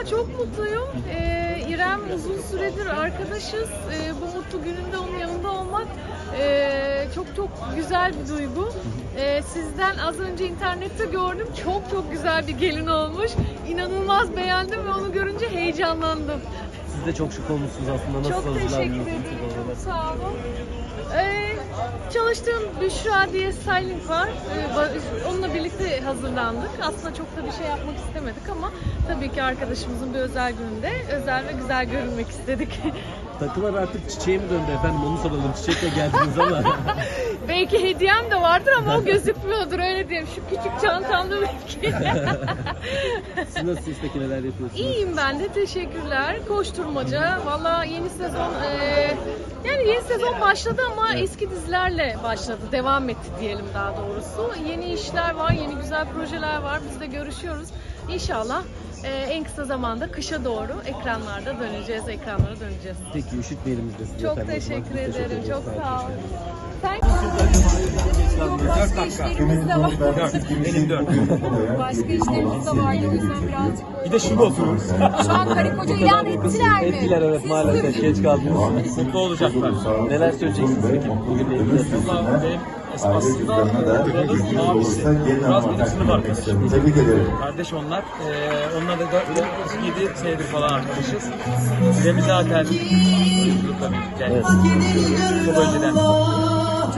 Valla çok mutluyum. Ee, İrem uzun süredir arkadaşız. Ee, bu mutlu gününde onun yanında olmak ee, çok çok güzel bir duygu. Ee, sizden az önce internette gördüm. Çok çok güzel bir gelin olmuş. İnanılmaz beğendim ve onu görünce heyecanlandım. Siz de çok şık olmuşsunuz aslında. Nasıl Çok teşekkür hazırlandınız? ederim. Sağ olun. Ee, çalıştığım Büşra diye styling var. Ee, onunla birlikte hazırlandık. Aslında çok da bir şey yapmak istemedik ama tabii ki arkadaşımızın bir özel gününde özel ve güzel görünmek istedik. Takılar artık çiçeğe mi döndü efendim onu soralım. Çiçekle geldiniz ama. belki hediyem de vardır ama o gözükmüyordur öyle diyeyim. Şu küçük çantamda belki. Siz nasılsınız peki neler yapıyorsunuz? İyiyim ben de teşekkürler. Koşturmaca. Valla yeni sezon e, yani yeni sezon başladı ama eski dizilerle başladı. Devam etti diyelim daha doğrusu. Yeni işler var, yeni güzel projeler var. Biz de görüşüyoruz. İnşallah e, en kısa zamanda kışa doğru ekranlarda döneceğiz, ekranlara döneceğiz. Peki üşütmeyelim biz de sizi Çok efendim. teşekkür ederim. Çok Sağ geldiniz. Sen Başka işlerimiz de var. Başka işlerimiz de vardı o yüzden birazcık Bir de şimdi otururuz. Şu an karı koca ilan ettiler mi? Ettiler evet Siz maalesef geç kaldınız. Mutlu olacaklar. Neler söyleyeceksiniz peki bugünle ilgili? Valla benim aslında Murat'ın abisi. Murat benim sınıf arkadaşım. Tebrik ederim. Kardeş onlar. Ee, onunla da 7 senedir falan arkadaşız. Bize zaten çocukla birlikte. Evet. Çok önceden.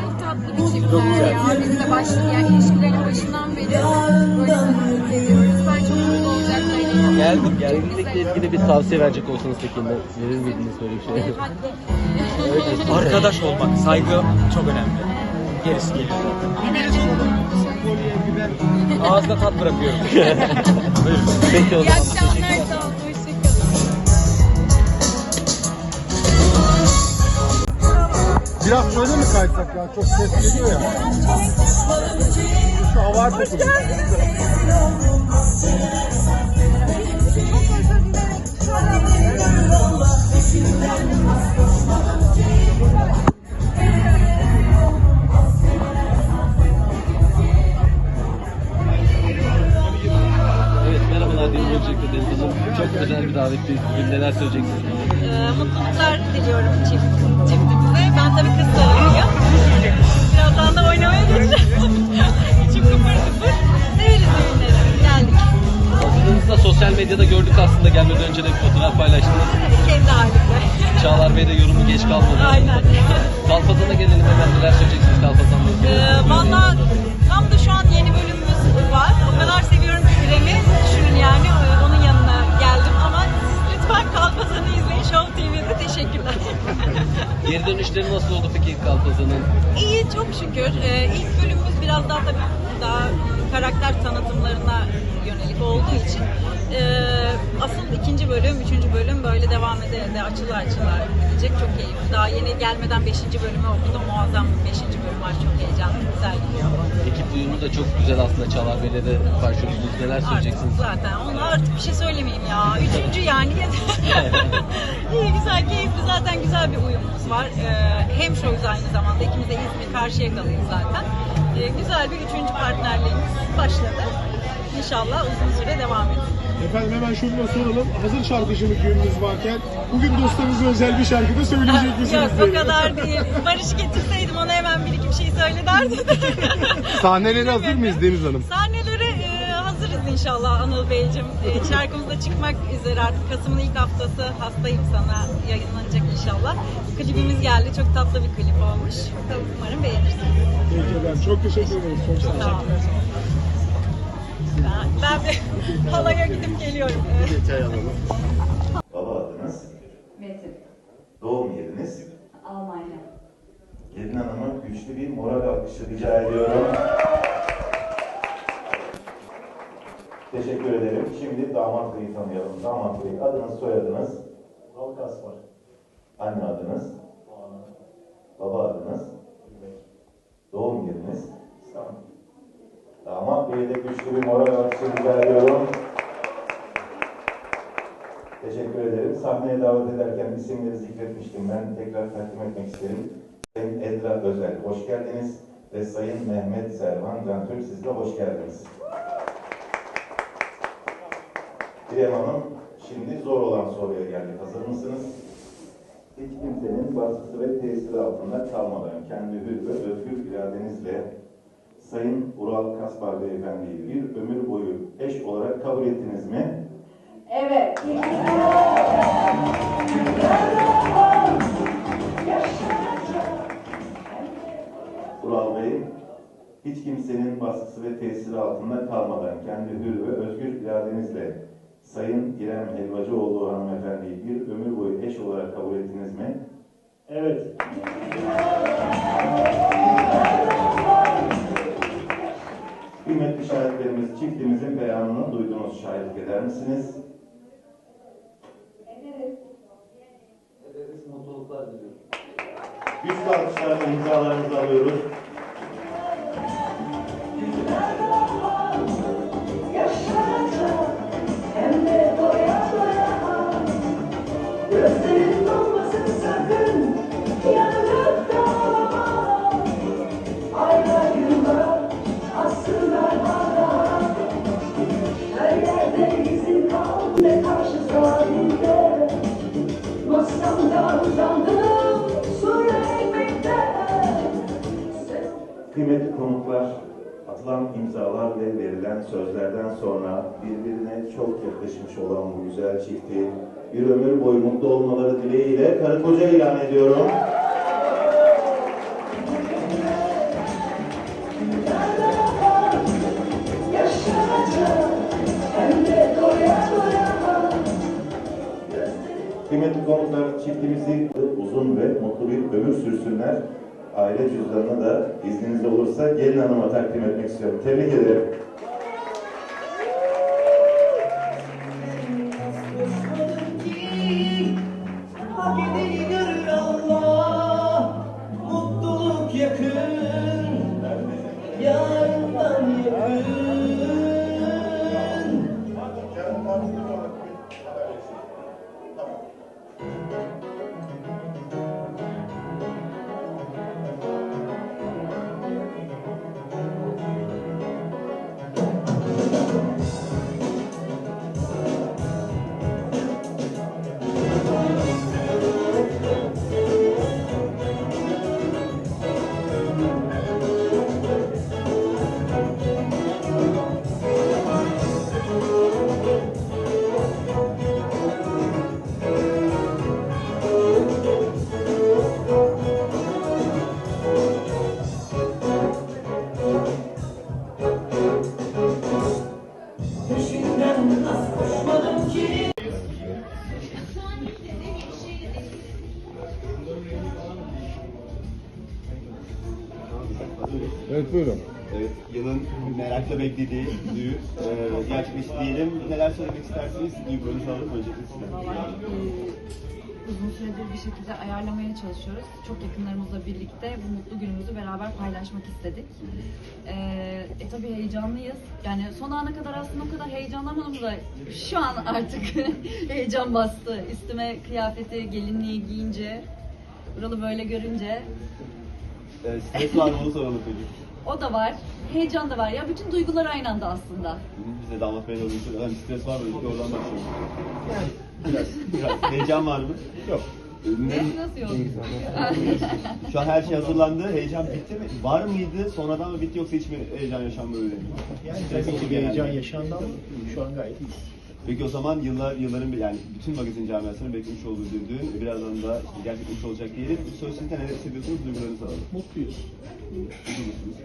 Çok tatlı bir çiftler ya. Biz de başlayan ilişkilerin başından beri böyle. Ben çok mutlu Geldik. Geldiğinizle ilgili bir tavsiye verecek olsanız peki ne verir miydiniz böyle bir şey? Arkadaş olmak, saygı çok önemli. Gerisi geliyor. Ağızda tat bırakıyorum. Buyurun. Peki o İyi zaman. akşamlar sağ olun. Hoşçakalın. Biraz şöyle mi kaysak ya? Çok ses geliyor ya. Şu havar takımı. Tabii kız tarafıyım. Birazdan da oynamaya geçeceğim. İçim kıpır kıpır. Severiz düğünleri. Geldik. Hazırlığınızda sosyal medyada gördük aslında gelmeden önce de bir fotoğraf paylaştınız. Kendi halimde. Çağlar Bey de yorumu geç kalmadı. Aynen. Kalpazan'a gelelim hemen neler söyleyeceksiniz ilgili? Ee, Valla böyle devam ede ede açıla açıla gidecek. Çok keyifli. Daha yeni gelmeden beşinci bölümü okudum. Muazzam bir beşinci bölüm var. Çok heyecanlı, güzel gidiyor. Ekip uyumu da çok güzel aslında Çağlar Bey'le de başlıyorsunuz. Neler söyleyeceksiniz? Artık zaten. Ona artık bir şey söylemeyeyim ya. Üçüncü yani. İyi güzel, keyifli. Zaten güzel bir uyumumuz var. Ee, hem şovuz aynı zamanda. İkimiz de İzmir Karşıyaka'lıyız zaten. Ee, güzel bir üçüncü partnerliğimiz başladı. İnşallah uzun süre devam edecek. Efendim hemen şunu da soralım. Hazır şarkıcılık gününüz varken bugün dostlarınıza özel bir şarkı da söyleyecek misiniz? Yok o diye. kadar değil. Barış getirseydim ona hemen bir iki bir şey söyle derdi. Sahneleri hazır mıyız Deniz Hanım? Sahnelere e, hazırız inşallah Anıl Beyciğim. E, şarkımız da çıkmak üzere artık. Kasım'ın ilk haftası Hastayım Sana yayınlanacak inşallah. Klibimiz geldi. Çok tatlı bir klip olmuş. Umarım beğenirsiniz. Peki efendim. Çok teşekkür ederiz. Çok sağ olun. Sağ olun. Ben, ben bir halaya gidip geliyorum. Baba adınız, Metin, doğum yeriniz. Almanya. Gelin Hanım'a güçlü bir moral alkışı rica ediyorum. Teşekkür ederim. Şimdi damat bey'i tanıyalım. Damat bey adınız, soyadınız. Valkas var. Anne adınız. Baba adınız. Doğum yeriniz. Damat bey'e de güçlü rica ediyorum. Teşekkür ederim. Sahneye davet ederken isimleri zikretmiştim. Ben tekrar takdim etmek isterim. Sayın Edra Özel, hoş geldiniz. Ve Sayın Mehmet Servan Can Türk, siz de hoş geldiniz. İrem Hanım, Şimdi zor olan soruya geldik. Hazır mısınız? Hiç kimsenin baskısı ve tesiri altında kalmadan kendi hür ve özgür iradenizle Sayın Ural Kaspar Beyefendi'yi bir ömür boyu eş olarak kabul ettiniz mi? Evet. Ural Bey, hiç kimsenin baskısı ve tesiri altında kalmadan kendi hür ve özgür iradenizle Sayın İrem Helvacıoğlu hanımefendiyi bir ömür boyu eş olarak kabul ettiniz mi? Evet. Şahitlik eder misiniz? Kıymetli konuklar, atılan imzalar ve verilen sözlerden sonra birbirine çok yakışmış olan bu güzel çifti bir ömür boyu mutlu olmaları dileğiyle karı koca ilan ediyorum. Kıymetli konuklar çiftimizi uzun ve mutlu bir ömür sürsünler. Aile cüzdanını da izniniz olursa gelin hanıma takdim etmek istiyorum. Tebrik ederim. Evet buyurun. Evet, yılın merakla beklediği düğün e, gerçekleşti diyelim. Neler söylemek istersiniz? Duygularınızı alalım öncelikle sizden. uzun süredir bir şekilde ayarlamaya çalışıyoruz. Çok yakınlarımızla birlikte bu mutlu günümüzü beraber paylaşmak istedik. Ee, e tabii heyecanlıyız. Yani son ana kadar aslında o kadar heyecanlanmadım da şu an artık heyecan bastı. Üstüme kıyafeti, gelinliği giyince, buralı böyle görünce E, stres var mı onu soralım peki. O da var. Heyecan da var ya. Bütün duygular aynı anda aslında. Hı hı, Biz de damat beyler olmuş. Hani stres var mı? Bir oradan başlayalım. Biraz, biraz. Heyecan var mı? Yok. Ne? Nasıl yok? Şu an her şey hazırlandı. Heyecan bitti mi? Var mıydı? Sonradan mı bitti yoksa hiç mi heyecan yaşandı öyle? Yani tabii ki bir heyecan yaşandı ama şu an gayet iyiyiz. Peki o zaman yıllar yılların bir- yani bütün magazin camiasının beklemiş olduğu bir düğün birazdan da gerçekleşmiş olacak diyelim. Söz sizden neler hissediyorsunuz? Duygularınızı alalım. Mutluyuz. Mutlu musunuz?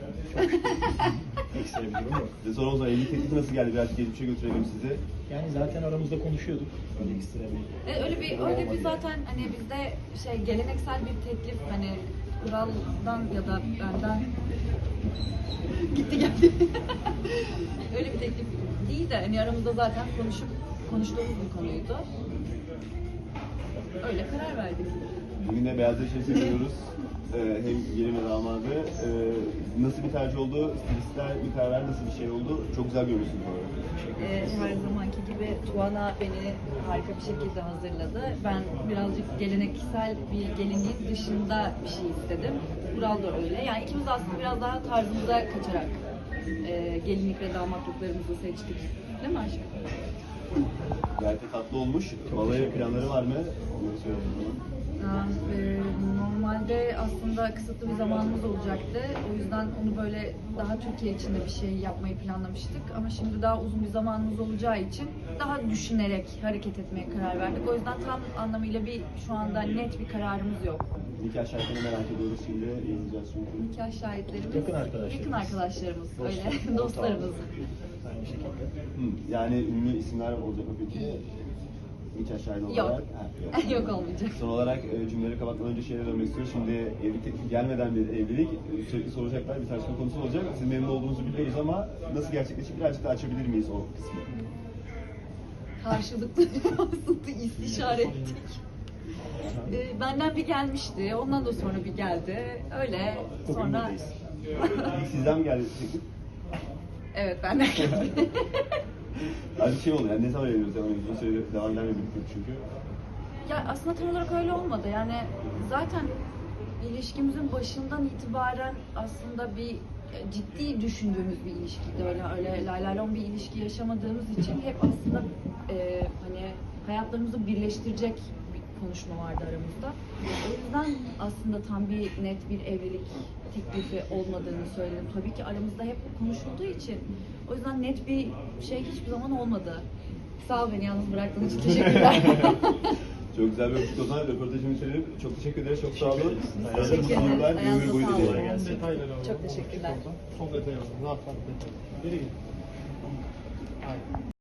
Bir durum yok. Size soralım o zaman evlilik teklifi nasıl geldi? Biraz geçmişe götürelim sizi. Yani zaten aramızda konuşuyorduk. Öyle ekstra bir E, öyle bir öyle bir zaten hani bizde şey geleneksel bir teklif hani kuraldan ya da benden gitti geldi. öyle bir teklif değil de hani aramızda zaten konuşup konuştuğumuz bir konuydu. Öyle karar verdik. Bugün de Beyaz Eşya seviyoruz. Ee, hem gelin ve damadı. Ee, nasıl bir tercih oldu? Stilistler bir karar nasıl bir şey oldu? Çok güzel görüyorsunuz bu arada. Ee, her zamanki gibi Tuana beni harika bir şekilde hazırladı. Ben birazcık geleneksel bir gelinliğin dışında bir şey istedim. Ural da öyle. Yani ikimiz aslında biraz daha tarzımıza kaçarak e, gelinlik ve damatlıklarımızı seçtik. Değil mi aşkım? Gayet de tatlı olmuş. Balayı planları var mı? Onları. Yani, e, normalde aslında kısıtlı bir zamanımız olacaktı. O yüzden onu böyle daha Türkiye içinde bir şey yapmayı planlamıştık. Ama şimdi daha uzun bir zamanımız olacağı için daha düşünerek hareket etmeye karar verdik. O yüzden tam anlamıyla bir şu anda net bir kararımız yok. Nikah şartlarını merak ediyoruz şimdi. Yazacağız çünkü. Nikah şahitlerimiz, Yakın arkadaşlarımız. yakın arkadaşlarımız, öyle dostlarımız. Aynı şekilde. Hı, yani ünlü isimler olacak mı peki? Nikah şahidi Yok. olarak. Ha, yok. yok olmayacak. Son olarak e, cümleleri kapatmadan önce şeye dönmek istiyoruz. Şimdi evlilik teklifi gelmeden bir evlilik e, sürekli soracaklar bir tartışma konusu olacak. Sizin memnun olduğunuzu biliyoruz ama nasıl gerçekleşir birazcık daha açabilir miyiz o kısmı? Karşılıklı aslında istişare ettik. Ee, benden bir gelmişti, ondan da sonra bir geldi. Öyle sonra... sizden mi geldi teklif? evet benden geldi. Yani şey oldu yani ne zaman evleniyoruz ediyoruz? Uzun süredir devam eden bir birliktelik çünkü. ya aslında tam olarak öyle olmadı. Yani zaten ilişkimizin başından itibaren aslında bir e, ciddi düşündüğümüz bir ilişkiydi. Öyle öyle lay lay lom bir ilişki yaşamadığımız için hep aslında e, hani hayatlarımızı birleştirecek bir konuşma vardı aramızda. O yüzden aslında tam bir net bir evlilik teklifi olmadığını söyledim. Tabii ki aramızda hep konuşulduğu için. O yüzden net bir şey hiçbir zaman olmadı. Sağ ol beni yalnız bıraktığın için teşekkürler. Çok güzel bir öpücük o zaman röportajını bitirelim. Çok teşekkür ederiz, çok sağ olun. Teşekkür ömür Ayağınıza detayları alalım. Çok teşekkürler. Son detay. Geri gidin. Aynen.